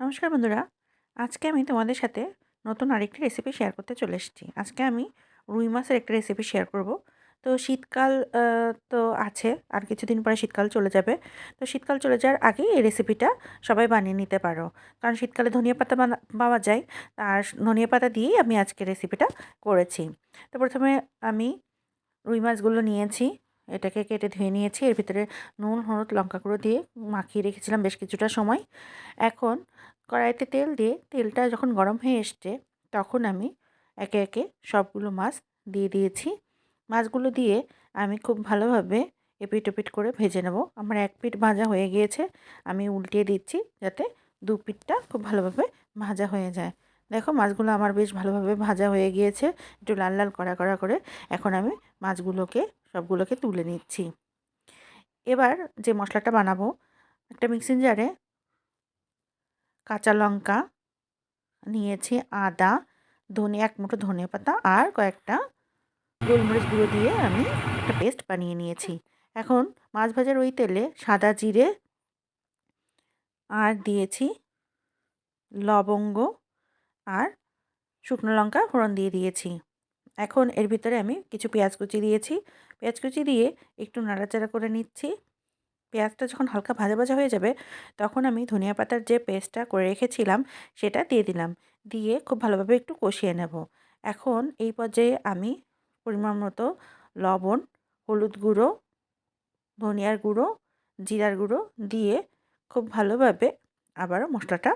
নমস্কার বন্ধুরা। আজকে আমি তোমাদের সাথে নতুন আরেকটি রেসিপি শেয়ার করতে চলে এসেছি। আজকে আমি রুই মাছের একটা রেসিপি শেয়ার করব। তো শীতকাল তো আছে, আর কিছুদিন পরে শীতকাল চলে যাবে। তো শীতকাল চলে যাওয়ার আগেই এই রেসিপিটা সবাই বানিয়ে নিতে পারো। কারণ শীতকালে ধনিয়া পাতা পাওয়া যায়। আর ধনিয়া পাতা দিয়েই আমি আজকে রেসিপিটা করেছি। তো প্রথমে আমি রুই মাছগুলো নিয়েছি। এটাকে কেটে ধুয়ে নিয়েছি। এর ভিতরে নুন, হলুদ, লঙ্কা গুঁড়ো দিয়ে মাখিয়ে রেখেছিলাম বেশ কিছুটা সময়। এখন কড়াইতে তেল দিয়ে তেলটা যখন গরম হয়ে এসছে, তখন আমি একে একে সবগুলো মাছ দিয়ে দিয়েছি। মাছগুলো দিয়ে আমি খুব ভালোভাবে এপিট ওপিট করে ভেজে নেব। আমার এক পিঠ ভাজা হয়ে গিয়েছে, আমি উল্টিয়ে দিচ্ছি যাতে দু পিঠটা খুব ভালোভাবে ভাজা হয়ে যায়। দেখো মাছগুলো আমার বেশ ভালোভাবে ভাজা হয়ে গিয়েছে, একটু লাল লাল কড়া কড়া করে এখন আমি মাছগুলোকে, সবগুলোকে তুলে নিচ্ছি। এবার যে মশলাটা বানাবো, একটা মিক্সিং জারে কাঁচা লঙ্কা, নিয়েছি আদা, ধনে, এক মুঠো ধনে পাতা আর কয়েকটা গোলমরিচ গুঁড়ো দিয়ে আমি একটা পেস্ট বানিয়ে নিয়েছি। এখন মাছ ভাজার ওই তেলে সাদা জিরে আর দিয়েছি লবঙ্গ আর শুকনো লঙ্কা ফোড়ন দিয়ে দিয়েছি। এখন এর ভিতরে আমি কিছু পেঁয়াজ কুচি দিয়েছি। পেঁয়াজ কুচি দিয়ে একটু নাড়াচাড়া করে নিচ্ছি। পেঁয়াজটা যখন হালকা ভাজা ভাজা হয়ে যাবে, তখন আমি ধনিয়া পাতার যে পেস্টটা করে রেখেছিলাম, সেটা দিয়ে দিলাম। দিয়ে খুব ভালোভাবে একটু কষিয়ে নেব। এখন এই পর্যায়ে আমি পরিমাণ মতো লবণ, হলুদ গুঁড়ো, ধনিয়ার গুঁড়ো, জিরার গুঁড়ো দিয়ে খুব ভালোভাবে আবারও মশলাটা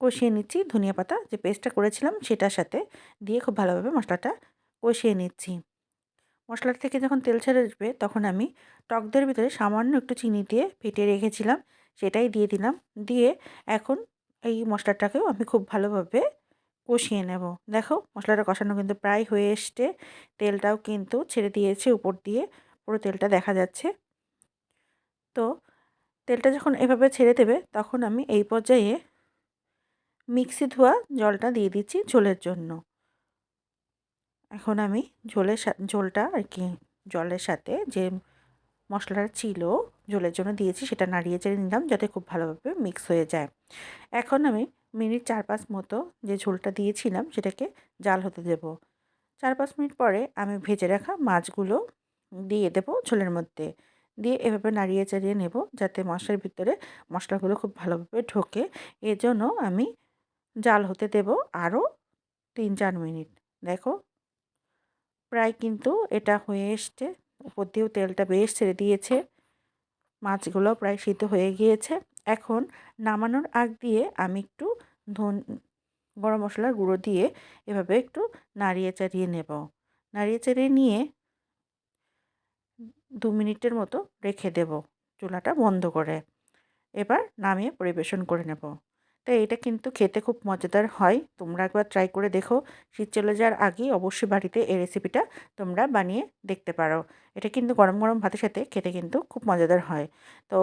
কষিয়ে নিচ্ছি। ধনিয়া পাতা যে পেস্টটা করেছিলাম, সেটার সাথে দিয়ে খুব ভালোভাবে মশলাটা কষিয়ে নিচ্ছি। মশলার থেকে যখন তেল ছেড়ে আসবে, তখন আমি টক দইয়ের ভিতরে সামান্য একটু চিনি দিয়ে ফেটে রেখেছিলাম, সেটাই দিয়ে দিলাম। দিয়ে এখন এই মশলাটাকেও আমি খুব ভালোভাবে কষিয়ে নেব। দেখো, মশলাটা কষানো কিন্তু প্রায় হয়ে এসছে। তেলটাও কিন্তু ছেড়ে দিয়েছে উপর দিয়ে, পুরো তেলটা দেখা যাচ্ছে। তো তেলটা যখন এভাবে ছেড়ে দেবে, তখন আমি এই পর্যায়ে মিক্সি ধোয়া জলটা দিয়ে দিচ্ছি ঝোলের জন্য। এখন আমি ঝোলের ঝোলটা আর কি, জলের সাথে যে মশলাটা ছিল ঝোলের জন্য দিয়েছি সেটা নাড়িয়ে চেড়ে নিলাম যাতে খুব ভালোভাবে মিক্স হয়ে যায়। এখন আমি মিনিট চার পাঁচ মতো যে ঝোলটা দিয়েছিলাম সেটাকে জাল হতে দেব। চার পাঁচ মিনিট পরে আমি ভেজে রাখা মাছগুলো দিয়ে দেবো ঝোলের মধ্যে। দিয়ে এভাবে নাড়িয়ে চাড়িয়ে নেব যাতে মশলার ভিতরে মশলাগুলো খুব ভালোভাবে ঢোকে। এজন্য আমি জাল হতে দেব আরও তিন চার মিনিট। দেখো প্রায় কিন্তু এটা হয়ে এসছে। উপর দিয়েও তেলটা বেশ ছেড়ে দিয়েছে। মাছগুলো প্রায় সিদ্ধ হয়ে গিয়েছে। এখন নামানোর আগ দিয়ে আমি একটু ধন, গরম মশলার গুঁড়ো দিয়ে এভাবে একটু নাড়িয়ে চাড়িয়ে নেব। নাড়িয়ে চাড়িয়ে নিয়ে দু মিনিটের মতো রেখে দেব চুলাটা বন্ধ করে। এবার নামিয়ে পরিবেশন করে নেব। তাই এটা কিন্তু খেতে খুব মজাদার হয়। তোমরা একবার ট্রাই করে দেখো। শীত চলে যাওয়ার আগেই অবশ্যই বাড়িতে এই রেসিপিটা তোমরা বানিয়ে দেখতে পারো। এটা কিন্তু গরম গরম ভাতের সাথে খেতে কিন্তু খুব মজাদার হয়। তো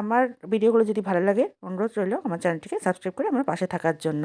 আমার ভিডিওগুলো যদি ভালো লাগে, অনুরোধ রইল আমার চ্যানেলটিকে সাবস্ক্রাইব করে আমার পাশে থাকার জন্য।